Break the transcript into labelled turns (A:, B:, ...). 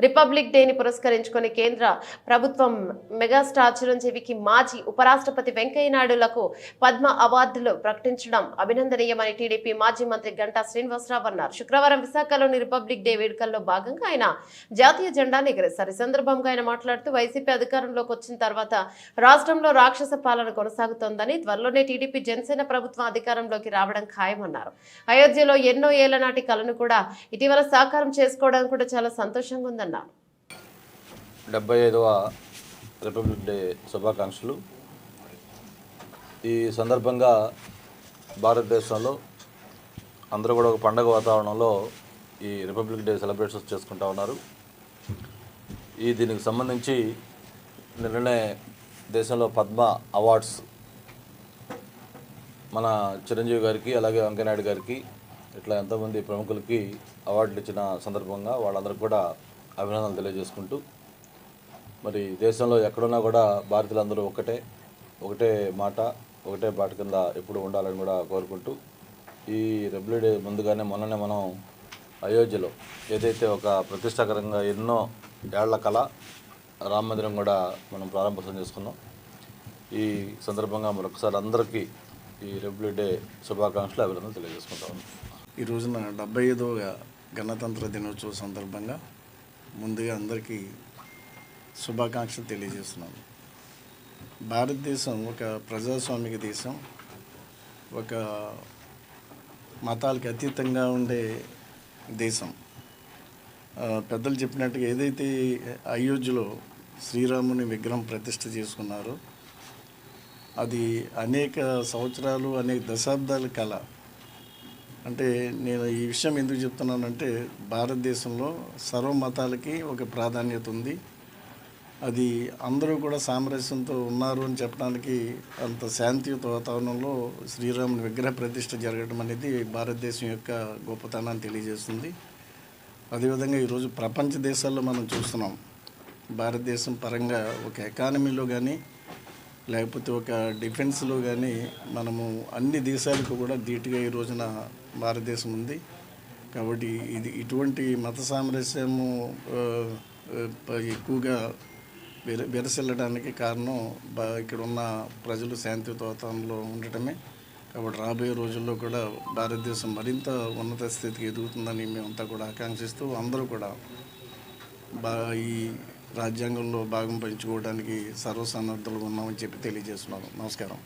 A: Republic డేని పురస్కరించుకుని కేంద్ర ప్రభుత్వం మెగాస్టార్ చిరంజీవికి మాజీ ఉపరాష్ట్రపతి వెంకయ్యనాయుడులకు పద్మ అవార్డులు ప్రకటించడం అభినందనీయమని టీడీపీ మాజీ మంత్రి గంటా శ్రీనివాసరావు అన్నారు. శుక్రవారం విశాఖలోని రిపబ్లిక్ డే వేడుకల్లో భాగంగా ఆయన జాతీయ జెండాను ఎగరేశారు. ఈ సందర్భంగా ఆయన మాట్లాడుతూ వైసీపీ అధికారంలోకి వచ్చిన తర్వాత రాష్ట్రంలో రాక్షస పాలన కొనసాగుతోందని త్వరలోనే టీడీపీ జనసేన ప్రభుత్వం అధికారంలోకి రావడం ఖాయమన్నారు. అయోధ్యలో ఎన్నో ఏళ్ళ నాటి కలను కూడా ఇటీవల సాకారం చేసుకోవడం కూడా చాలా సంతోషంగా ఉంది ఉందన్నారు
B: డెబ్బై ఐదవ రిపబ్లిక్ డే శుభాకాంక్షలు. ఈ సందర్భంగా భారతదేశంలో అందరూ కూడా ఒక పండగ వాతావరణంలో ఈ రిపబ్లిక్ డే సెలబ్రేషన్స్ చేసుకుంటా ఉన్నారు. ఈ దీనికి సంబంధించి నిన్ననే దేశంలో పద్మ అవార్డ్స్ మన చిరంజీవి గారికి అలాగే వెంకయ్యనాయుడు గారికి ఇట్లా ఎంతోమంది ప్రముఖులకి అవార్డులు ఇచ్చిన సందర్భంగా వాళ్ళందరూ కూడా అభినందనలు తెలియజేసుకుంటూ మరి దేశంలో ఎక్కడున్నా కూడా భారతీయులందరూ ఒకటే ఒకటే మాట ఒకటే బాట కింద ఎప్పుడు ఉండాలని కూడా కోరుకుంటూ ఈ రెబ్లీ డే ముందుగానే మొన్ననే మనం అయోధ్యలో ఏదైతే ఒక ప్రతిష్టాకరంగా ఎన్నో ఏళ్ళ కళ రామ మందిరం కూడా మనం ప్రారంభోత్సవం చేసుకున్నాం. ఈ సందర్భంగా మరొకసారి అందరికీ ఈ రెబ్లీ డే శుభాకాంక్షలు అభినందనలు తెలియజేసుకుంటాం
C: ఈ రోజున డెబ్బై ఐదవ గణతంత్ర దినోత్సవ సందర్భంగా ముందుగా అందరికీ శుభాకాంక్షలు తెలియజేస్తున్నాను. భారతదేశం ఒక ప్రజాస్వామిక దేశం. ఒక మతాలకు అతీతంగా ఉండే దేశం. పెద్దలు చెప్పినట్టుగా ఏదైతే అయోధ్యలో శ్రీరాముని విగ్రహం ప్రతిష్ఠ చేసుకున్నారో అది అనేక సంవత్సరాలు అనేక దశాబ్దాల కళ అంటే నేను ఈ విషయం ఎందుకు చెప్తున్నానంటే భారతదేశంలో సర్వ మతాలకి ఒక ప్రాధాన్యత ఉంది. అది అందరూ కూడా సామరస్యంతో ఉన్నారు అని చెప్పడానికి అంత శాంతియుత వాతావరణంలో శ్రీరాముని విగ్రహ ప్రతిష్ట జరగడం అనేది భారతదేశం యొక్క గొప్పతనాన్ని తెలియజేస్తుంది. అదేవిధంగా ఈరోజు ప్రపంచ దేశాల్లో మనం చూస్తున్నాం. భారతదేశం పరంగా ఒక ఎకానమీలో కానీ లేకపోతే ఒక డిఫెన్స్లో కానీ మనము అన్ని దేశాలకు కూడా ధీటుగా ఈ రోజున భారతదేశం ఉంది. కాబట్టి ఇది ఇటువంటి మత సామరస్యము ఎక్కువగా విర విరసిల్లడానికి కారణం ఇక్కడ ఉన్న ప్రజలు శాంతియుత ఉండటమే. కాబట్టి రాబోయే రోజుల్లో కూడా భారతదేశం మరింత ఉన్నత స్థితికి ఎదుగుతుందని మేమంతా కూడా ఆకాంక్షిస్తూ అందరూ కూడా బా ఈ రాజ్యాంగంలో భాగం పంచుకోవడానికి సర్వసన్నద్ధులుగా ఉన్నామని చెప్పి తెలియజేస్తున్నాను. నమస్కారం.